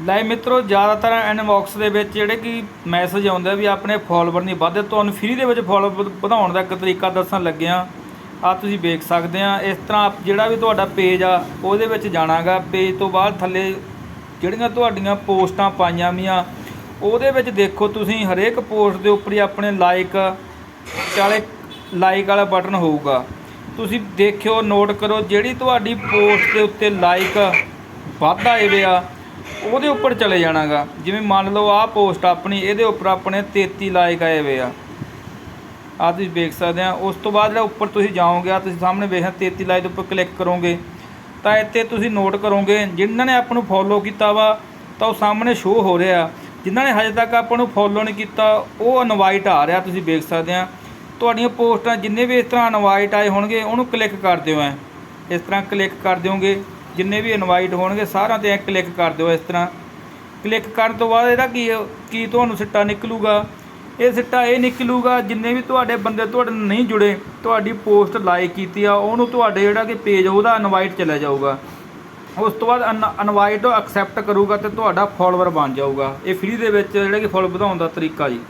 ਲੈ ਮਿੱਤਰੋ, ਜ਼ਿਆਦਾਤਰ ਇਨਬਾਕਸ ਦੇ ਵਿੱਚ ਜਿਹੜੇ ਕਿ ਮੈਸੇਜ ਆਉਂਦੇ ਵੀ ਆਪਣੇ ਫਾਲੋਵਰ ਨਹੀਂ ਵਧਦੇ, ਤੁਹਾਨੂੰ ਫ੍ਰੀ ਦੇ ਵਿੱਚ ਫਾਲੋਵਰ ਵਧਾਉਣ ਦਾ ਇੱਕ ਤਰੀਕਾ ਦੱਸਣ ਲੱਗਿਆ ਆ। ਤੁਸੀਂ ਵੇਖ ਸਕਦੇ ਆ, ਇਸ ਤਰ੍ਹਾਂ ਆਪ- ਜਿਹੜਾ ਵੀ ਤੁਹਾਡਾ ਪੇਜ ਆ, ਉਹਦੇ ਵਿੱਚ ਜਾਣਾਗਾ। ਪੇਜ ਤੋਂ ਬਾਅਦ ਥੱਲੇ ਜਿਹੜੀਆਂ ਤੁਹਾਡੀਆਂ ਪੋਸਟਾਂ ਪਾਈਆਂ ਵੀਆਂ, ਉਹਦੇ ਵਿੱਚ ਦੇਖੋ ਤੁਸੀਂ ਹਰੇਕ ਪੋਸਟ ਦੇ ਉੱਪਰ ਹੀ ਆਪਣੇ ਲਾਈਕ ਚਾਲੇ ਲਾਈਕ ਵਾਲਾ ਬਟਨ ਹੋਊਗਾ। ਤੁਸੀਂ ਦੇਖਿਓ ਨੋਟ ਕਰੋ, ਜਿਹੜੀ ਤੁਹਾਡੀ ਪੋਸਟ ਦੇ ਉੱਤੇ ਲਾਈਕ ਵੱਧ ਆਏ ਵੇ ਆ ਉਹਦੇ ਉੱਪਰ ਚਲੇ ਜਾਣਾਗਾ। ਜਿਵੇਂ ਮੰਨ ਲਓ ਆਹ ਪੋਸਟ ਆਪਣੀ, ਇਹਦੇ ਉੱਪਰ ਆਪਣੇ 33 ਲਾਇਕ ਆਏ ਹੋਏ ਆ। ਆ ਤੁਸੀਂ ਵੇਖ ਸਕਦੇ ਆ। ਉਸ ਤੋਂ ਬਾਅਦ ਜਿਹੜਾ ਉੱਪਰ ਤੁਸੀਂ ਜਾਓਗੇ ਆ ਤੁਸੀਂ ਸਾਹਮਣੇ ਵੇਖਿਆ 33 ਲਾਇਕ ਦੇ ਉੱਪਰ ਕਲਿੱਕ ਕਰੋਗੇ। ਤਾਂ ਇੱਥੇ ਤੁਸੀਂ ਨੋਟ ਕਰੋਗੇ, ਜਿਨ੍ਹਾਂ ਨੇ ਆਪ ਨੂੰ ਫੋਲੋ ਕੀਤਾ ਵਾ, ਤਾਂ ਉਹ ਸਾਹਮਣੇ ਸ਼ੋ ਹੋ ਰਿਹਾ। ਜਿਨ੍ਹਾਂ ਨੇ ਹਜੇ ਤੱਕ ਆਪਾਂ ਨੂੰ ਫੋਲੋ ਨਹੀਂ ਕੀਤਾ, ਉਹ ਇਨਵਾਈਟ ਆ ਰਿਹਾ, ਤੁਸੀਂ ਵੇਖ ਸਕਦੇ ਆ। ਤੁਹਾਡੀਆਂ ਪੋਸਟਾਂ ਜਿੰਨੇ ਵੀ ਇਸ ਤਰ੍ਹਾਂ ਇਨਵਾਈਟ ਆਏ ਹੋਣਗੇ, ਉਹਨੂੰ ਕਲਿੱਕ ਕਰ ਦਿਓ ਐ। ਇਸ ਤਰ੍ਹਾਂ ਕਲਿੱਕ ਕਰ ਦਿਓਗੇ। ਜਿੰਨੇ ਵੀ ਇਨਵਾਈਟ ਹੋਣਗੇ, ਸਾਰਿਆਂ ਤੇ ਕਲਿੱਕ ਕਰ ਦਿਓ ਇਸ ਤਰ੍ਹਾਂ। ਕਲਿੱਕ ਕਰਨ ਤੋਂ ਬਾਅਦ ਇਹਦਾ ਕੀ ਕੀ ਤੁਹਾਨੂੰ ਸਿੱਟਾ ਨਿਕਲੂਗਾ? ਇਹ ਸਿੱਟਾ ਇਹ ਨਿਕਲੂਗਾ, ਜਿੰਨੇ ਵੀ ਤੁਹਾਡੇ ਬੰਦੇ ਤੁਹਾਡੇ ਨਾਲ ਨਹੀਂ ਜੁੜੇ, ਤੁਹਾਡੀ ਪੋਸਟ ਲਾਈਕ ਕੀਤੀ ਆ, ਉਹਨੂੰ ਤੁਹਾਡੇ ਜਿਹੜਾ ਕਿ ਪੇਜ ਉਹਦਾ ਇਨਵਾਈਟ ਚਲਾ ਜਾਊਗਾ। ਉਸ ਤੋਂ ਬਾਅਦ ਇਨਵਾਈਟ ਐਕਸੈਪਟ ਕਰੂਗਾ ਤੇ ਤੁਹਾਡਾ ਫਾਲੋਅਰ ਬਣ ਜਾਊਗਾ। ਇਹ ਫ੍ਰੀ ਦੇ ਵਿੱਚ ਜਿਹੜਾ ਕਿ ਫੋਲੋ ਵਧਾਉਣ ਦਾ ਤਰੀਕਾ ਜੀ।